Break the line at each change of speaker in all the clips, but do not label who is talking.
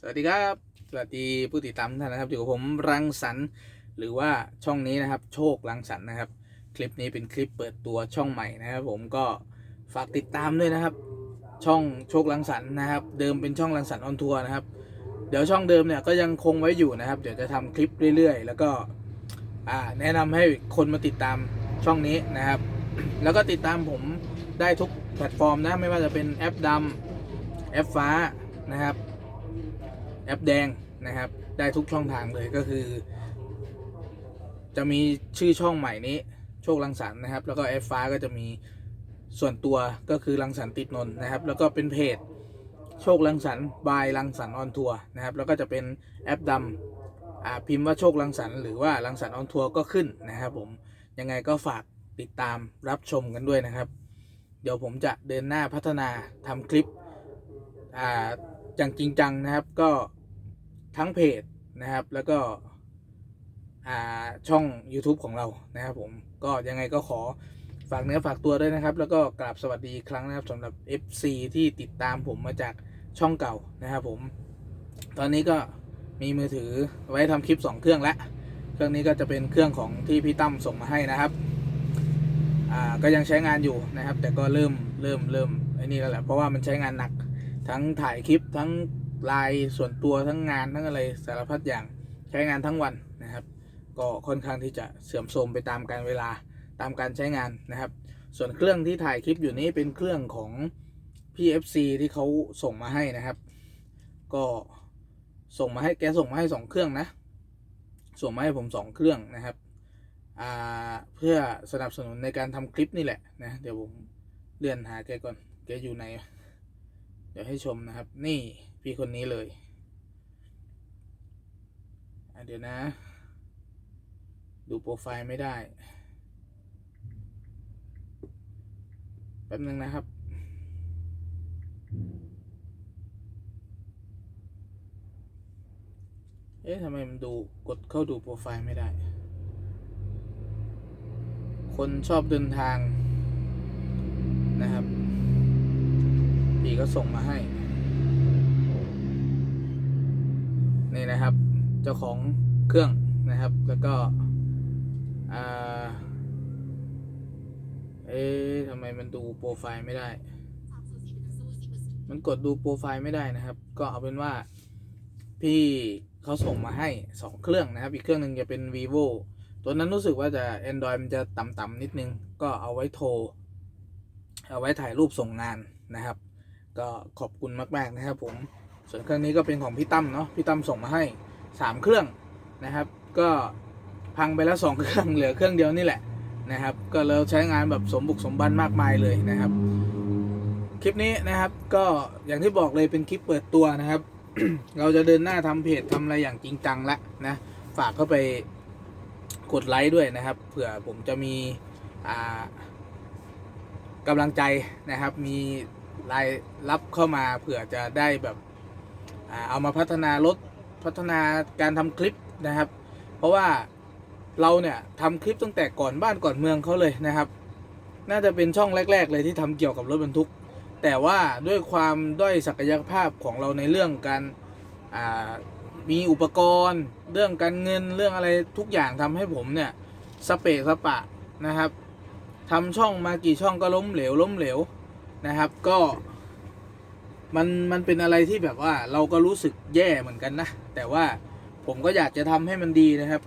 สวัสดีครับ สวัสดีผู้ติดตามท่านนะครับอยู่กับผมรังสรรค์หรือว่าช่องนี้นะครับ โชครังสรรค์นะครับ คลิปนี้เป็นคลิปเปิดตัวช่องใหม่นะครับ ผมก็ฝากติดตามด้วยนะครับ ช่องโชครังสรรค์นะครับ เดิมเป็นช่องรังสรรค์ออนทัวร์นะครับ เดี๋ยวช่องเดิมเนี่ยก็ยังคงไว้อยู่นะครับ เดี๋ยวจะทำคลิปเรื่อยๆ แล้วก็แนะนำให้คนมาติดตามช่องนี้นะครับ แล้วก็ติดตามผมได้ทุกแพลตฟอร์มนะไม่ว่าจะเป็นแอปดำแอปฟ้า นะครับ แอปแดงนะครับ ได้ทุกช่องทางเลยก็คือ จะมีชื่อช่องใหม่นี้ โชคลังสรรนะครับ แล้วก็แอปฟ้าก็จะมีส่วนตัวก็คือลังสรรติดนนนะครับ แล้วก็เป็นเพจโชคลังสรรบายลังสรรออนทัวร์นะครับ แล้วก็จะเป็นแอปดำอ่าพิมพ์ว่าโชคลังสรรหรือว่าลังสรรออนทัวร์ก็ขึ้นนะครับผมยังไงก็ฝากติดตามรับชมกันด้วยนะครับ เดี๋ยวผมจะเดินหน้าพัฒนาทำคลิปอ่า อย่างจริงจังนะครับก็ทั้งเพจนะครับ แล้วก็ช่อง YouTube ของเรานะครับผมก็ยังไงก็ขอฝากเนื้อฝากตัวด้วยนะครับ แล้วก็กราบสวัสดีอีกครั้งนะครับสำหรับ FC ที่ติดตามผมมาจากช่องเก่านะครับผม ตอนนี้ก็มีมือถือไว้ทำคลิป 2 เครื่องแล้วเครื่องนี้ก็จะเป็นเครื่องของที่พี่ตั้มส่งมาให้นะครับก็ยังใช้งานอยู่นะครับ แต่ก็เริ่มเริ่มเริ่มไอ้นี่แล้วแหละเพราะว่ามันใช้งานหนัก ทั้งถ่ายคลิปทั้งไลน์ส่วนตัวทั้งงานทั้งอะไรสารพัดอย่างใช้งานทั้งวันนะครับ ก็ค่อนข้างที่จะเสื่อมโทรมไปตามการเวลาตามการใช้งานนะครับ ส่วนเครื่องที่ถ่ายคลิปอยู่นี้เป็นเครื่องของ PFC ที่เขาส่งมาให้นะครับ ก็ส่งมาให้แกส่งมาให้สองเครื่องนะ ส่งมาให้ผมสองเครื่องนะครับอ่าเพื่อสนับสนุนในการทำคลิปนี่แหละนะ เดี๋ยวผมเลื่อนหาแกก่อน แกอยู่ไหน เดี๋ยวให้ชมนะครับ นี่พี่คนนี้เลยเดี๋ยวนะ ดูโปรไฟล์ไม่ได้ แป๊บนึงนะครับ เอ๊ะทำไมมันดูกดเข้าดูโปรไฟล์ไม่ได้ คนชอบเดินทางนะครับ พี่ก็ส่งมาให้ นี่นะครับ เจ้าของเครื่องนะครับ แล้วก็อ่าเอ๊ะทำไมมันดูโปรไฟล์ไม่ได้ มันกดดูโปรไฟล์ไม่ได้นะครับ ก็เอาเป็นว่าพี่เขาส่งมาให้สองเครื่องนะครับ อีกเครื่องหนึ่งจะเป็น vivo ตัวนั้นรู้สึกว่าจะ Android มันจะต่ำๆนิดนึง ก็เอาไว้โทร เอาไว้ถ่ายรูปส่งงานนะครับ ก็ขอบคุณมาก ๆ นะครับ ผม ส่วนเครื่องนี้ก็เป็นของพี่ตั้มเนาะพี่ตั้มส่งมาให้สามเครื่องนะครับ ก็พังไปแล้วสองเครื่องเหลือเครื่องเดียวนี่แหละนะครับ ก็เราใช้งานแบบสมบุกสมบันมากมายเลยนะครับ คลิปนี้นะครับก็อย่างที่บอกเลยเป็นคลิปเปิดตัวนะครับ เราจะเดินหน้าทำเพจทำอะไรอย่างจริงจังละนะฝากเข้าไปกดไลค์ด้วยนะครับ เผื่อผมจะมีอ่ากำลังใจนะครับมี รายรับเข้ามาเผื่อจะได้แบบเอามาพัฒนารถพัฒนาการทำคลิปนะครับ เพราะว่าเราเนี่ยทำคลิปตั้งแต่ก่อนบ้านก่อนเมืองเขาเลยนะครับ น่าจะเป็นช่องแรก ๆ เลยที่ทำเกี่ยวกับรถบรรทุก แต่ว่าด้วยความด้อยศักยภาพของเราในเรื่องการมีอุปกรณ์ เรื่องการเงินเรื่องอะไรทุกอย่างทำให้ผมเนี่ยสเปะสปะนะครับทำช่องมากี่ช่องก็ล้มเหลวล้มเหลว นะครับ ก็มันมันเป็นอะไรที่แบบว่าเราก็รู้สึกแย่เหมือนกันนะ แต่ว่าผมก็อยากจะทำให้มันดีนะครับ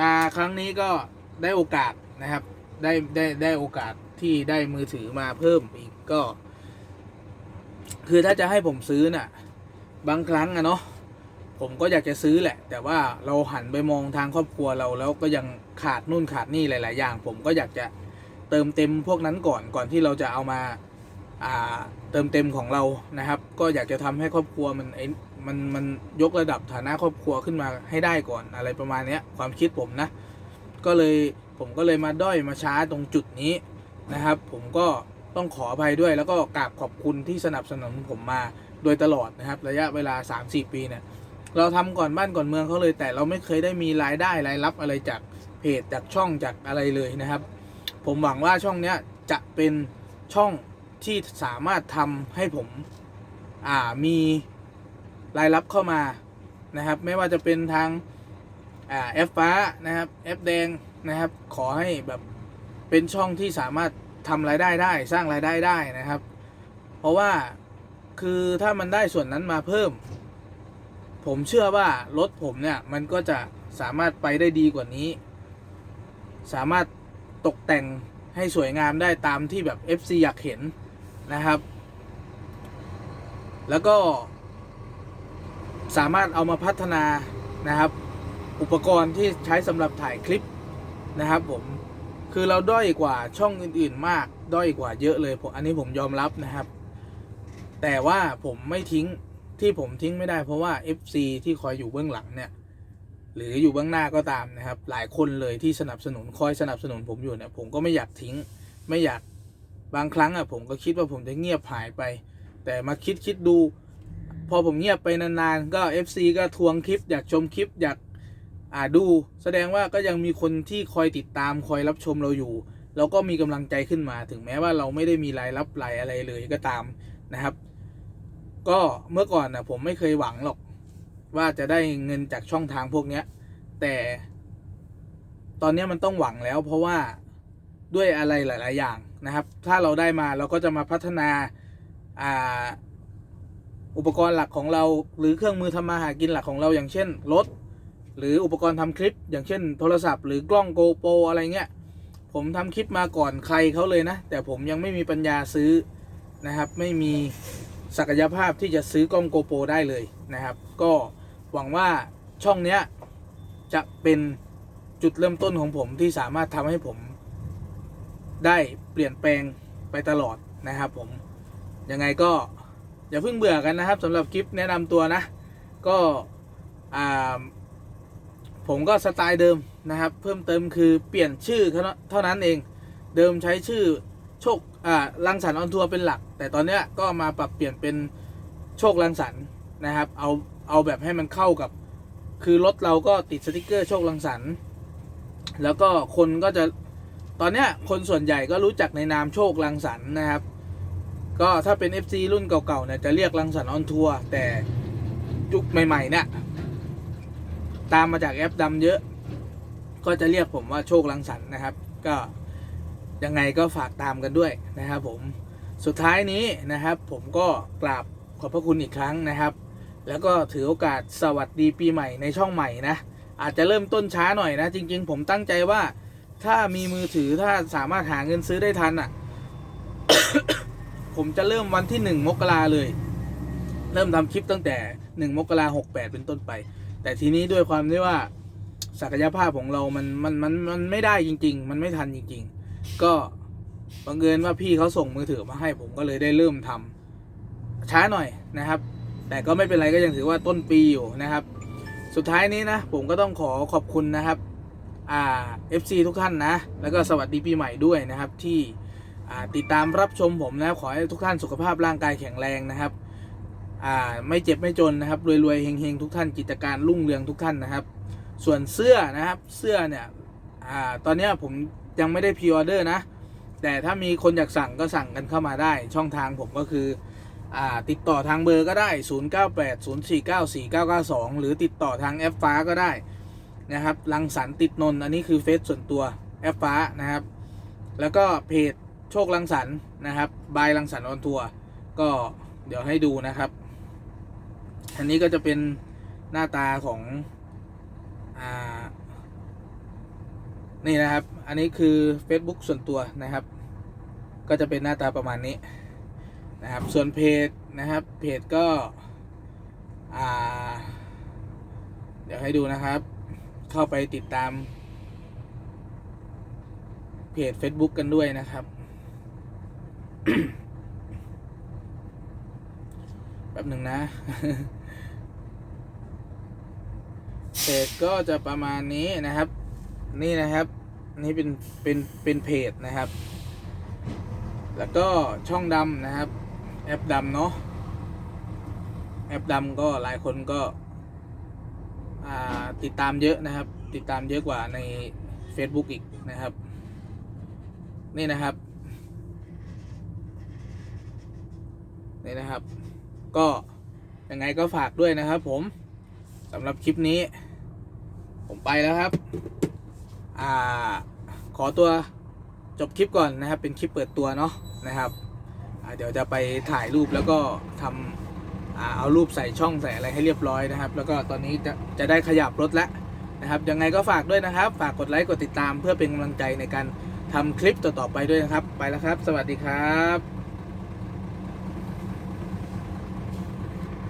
มาครั้งนี้ก็ได้โอกาสนะครับ ได้ได้ได้โอกาสที่ได้มือถือมาเพิ่มอีกก็ คือถ้าจะให้ผมซื้อน่ะ บางครั้งอะเนาะผมก็อยากจะซื้อแหละ แต่ว่าเราหันไปมองทางครอบครัวเราแล้วก็ยังขาดนู่นขาดนี่หลาย ๆ อย่าง ผมก็อยากจะเติมเต็มพวกนั้นก่อนก่อนที่เราจะเอามา เติมเต็มของเรานะครับ ก็อยากจะทำให้ครอบครัวมันไอ้มันมันยกระดับฐานะครอบครัวขึ้นมาให้ได้ก่อนอะไรประมาณนี้ความคิดผมนะ ก็เลยผมก็เลยมาด้อยมาช้าตรงจุดนี้นะครับ ผมก็ต้องขออภัยด้วยแล้วก็กราบขอบคุณที่สนับสนุนผมมาโดยตลอดนะครับ ระยะเวลา 3-4 ปีเนี่ยเราทำก่อนบ้านก่อนเมืองเขาเลยแต่เราไม่เคยได้มีรายได้รายรับอะไรจากเพจจากช่องจากอะไรเลยนะครับ ผมหวังว่าช่องเนี้ยจะเป็นช่อง ที่สามารถทำให้ผมอ่ามีรายรับเข้ามานะครับ ไม่ว่าจะเป็นทางอ่าแอปฟ้านะครับแอปแดงนะครับ ขอให้แบบเป็นช่องที่สามารถทำรายได้ได้สร้างรายได้ได้นะครับ เพราะว่าคือถ้ามันได้ส่วนนั้นมาเพิ่ม ผมเชื่อว่ารถผมเนี่ยมันก็จะสามารถไปได้ดีกว่านี้ สามารถตกแต่งให้สวยงามได้ตามที่แบบ FC อยากเห็น นะครับ แล้วก็สามารถเอามาพัฒนานะครับ อุปกรณ์ที่ใช้สำหรับถ่ายคลิปนะครับผมคือเราด้อยกว่าช่องอื่น ๆ มาก ด้อยกว่าเยอะเลยผมอันนี้ผมยอมรับนะครับ แต่ว่าผมไม่ทิ้งที่ผมทิ้งไม่ได้เพราะว่า FC ที่คอยอยู่เบื้องหลังเนี่ย หรืออยู่เบื้องหน้าก็ตามนะครับ หลายคนเลยที่สนับสนุนคอยสนับสนุนผมอยู่เนี่ยผมก็ไม่อยากทิ้ง ไม่อยาก บางครั้งอะผมก็คิดว่าผมจะเงียบหายไป แต่มาคิดคิดดู พอผมเงียบไปนานๆก็ FC ก็ทวงคลิป อยากชมคลิปอยากอ่าดู แสดงว่าก็ยังมีคนที่คอยติดตามคอยรับชมเราอยู่เราก็มีกำลังใจขึ้นมาถึงแม้ว่าเราไม่ได้มีรายรับรายอะไรเลยก็ตามนะครับ ก็เมื่อก่อนนะผมไม่เคยหวังหรอก ว่าจะได้เงินจากช่องทางพวกเนี้ย แต่ตอนนี้มันต้องหวังแล้วเพราะว่าด้วยอะไรหลาย ๆ อย่าง นะครับ ถ้าเราได้มาเราก็จะมาพัฒนาอ่าอุปกรณ์หลักของเรา หรือเครื่องมือทำมาหากินหลักของเราอย่างเช่นรถหรืออุปกรณ์ทำคลิป อย่างเช่น โทรศัพท์หรือกล้องโกโปรอะไรเงี้ย ผมทำคลิปมาก่อนใครเขาเลยนะ แต่ผมยังไม่มีปัญญาซื้อนะครับ ไม่มีศักยภาพที่จะซื้อกล้องโกโปรได้เลยนะครับ ก็หวังว่าช่องเนี้ยจะเป็นจุดเริ่มต้นของผมที่สามารถทำให้ผม ได้เปลี่ยนแปลงไปตลอดนะครับผม ยังไงก็อย่าเพิ่งเบื่อกันนะครับสำหรับคลิปแนะนำตัวนะ ก็ผมก็สไตล์เดิมนะครับ เพิ่มเติมคือเปลี่ยนชื่อเท่านั้นเอง เดิมใช้ชื่อโชคลังสรรออนทัวร์เป็นหลัก แต่ตอนนี้ก็มาปรับเปลี่ยนเป็นโชคลังสรรนะครับ เอาเอาแบบให้มันเข้ากับ คือรถเราก็ติดสติกเกอร์โชคลังสรรแล้วก็คนก็จะ ตอนเนี้ยคนส่วนใหญ่ก็รู้จักในนามโชคลังสรรนะครับ ก็ถ้าเป็น FC รุ่นเก่าๆเนี่ยจะเรียกลังสรรออนทัวร์แต่ยุคใหม่ๆเนี่ยตามมาจากแอปดำเยอะ ก็จะเรียกผมว่าโชคลังสรรนะครับ ก็ยังไงก็ฝากตามกันด้วยนะครับผมสุดท้ายนี้นะครับ ผมก็กราบขอบพระคุณอีกครั้งนะครับ แล้วก็ถือโอกาสสวัสดีปีใหม่ในช่องใหม่นะอาจจะเริ่มต้นช้าหน่อยนะ จริง ๆ ผมตั้งใจว่า ถ้ามีมือถือถ้าสามารถหาเงินซื้อได้ทันอะ ผมจะเริ่มวันที่หนึ่งมกราเลย เริ่มทำคลิปตั้งแต่หนึ่งมกราหกแปดเป็นต้นไป แต่ทีนี้ด้วยความที่ว่าศักยภาพของเรามันมันมันมันไม่ได้จริง ๆ มันไม่ทันจริง ๆ ก็บังเอิญว่าพี่เขาส่งมือถือมาให้ผมก็เลยได้เริ่มทำช้าหน่อยนะครับ แต่ก็ไม่เป็นไรก็ยังถือว่าต้นปีอยู่นะครับ สุดท้ายนี้นะ ผมก็ต้องขอขอบคุณนะครับ อ่า FC ทุกท่านนะ แล้วก็สวัสดีปีใหม่ด้วยนะครับที่ติดตามรับชมผมนะขอให้ทุกท่านสุขภาพร่างกายแข็งแรงนะครับไม่เจ็บไม่จนนะครับรวยๆเฮงๆทุกท่านกิจการรุ่งเรืองทุกท่านนะครับ ส่วนเสื้อนะครับเสื้อเนี่ยอตอนนี้ผมยังไม่ได้พรีออเดอร์นะ แต่ถ้ามีคนอยากสั่งก็สั่งกันเข้ามาได้ ช่องทางผมก็คืออติดต่อทางเบอร์ก็ได้ 0980494992 หรือติดต่อทางแอปฟ้าก็ได้ นะครับลังสรรค์ติดนนท์อันนี้คือเฟซส่วนตัวแอปฟ้านะครับ แล้วก็เพจโชคลังสรรค์นะครับบายลังสรรค์ออนทัวร์ก็เดี๋ยวให้ดูนะครับ อันนี้ก็จะเป็นหน้าตาของอ่านี่นะครับ อันนี้คือ Facebook ส่วนตัวนะครับ ก็จะเป็นหน้าตาประมาณนี้นะครับ ส่วนเพจนะครับ เพจก็ อ่า เดี๋ยวให้ดูนะครับ เข้าไปติดตาม เพจ Facebook กันด้วยนะครับ แป๊บหนึ่งนะ เพจก็จะประมาณนี้นะครับ นี่นะครับ นี่เป็น เป็น เป็นเพจนะครับ แล้วก็ช่องดำนะครับ แอปดำเนาะแอปดำก็หลายคนก็ ติดตามเยอะนะครับ ติดตามเยอะกว่าใน Facebook อีกนะครับ นี่นะครับนี่นะครับ ก็ยังไงก็ฝากด้วยนะครับ ผมสำหรับคลิปนี้ ผมไปแล้วครับ อ่า ขอตัวจบคลิปก่อนนะครับ เป็นคลิปเปิดตัวเนาะนะครับเดี๋ยวจะไปถ่ายรูปแล้วก็ทำ เอารูปใส่ช่องใส่อะไรให้เรียบร้อยนะครับ แล้วก็ตอนนี้จะจะได้ขยับรถแล้วนะครับ ยังไงก็ฝากด้วยนะครับ ฝากกดไลค์กดติดตามเพื่อเป็นกำลังใจในการทำคลิปต่อๆไปด้วยนะครับ ไปแล้วครับ สวัสดีครับ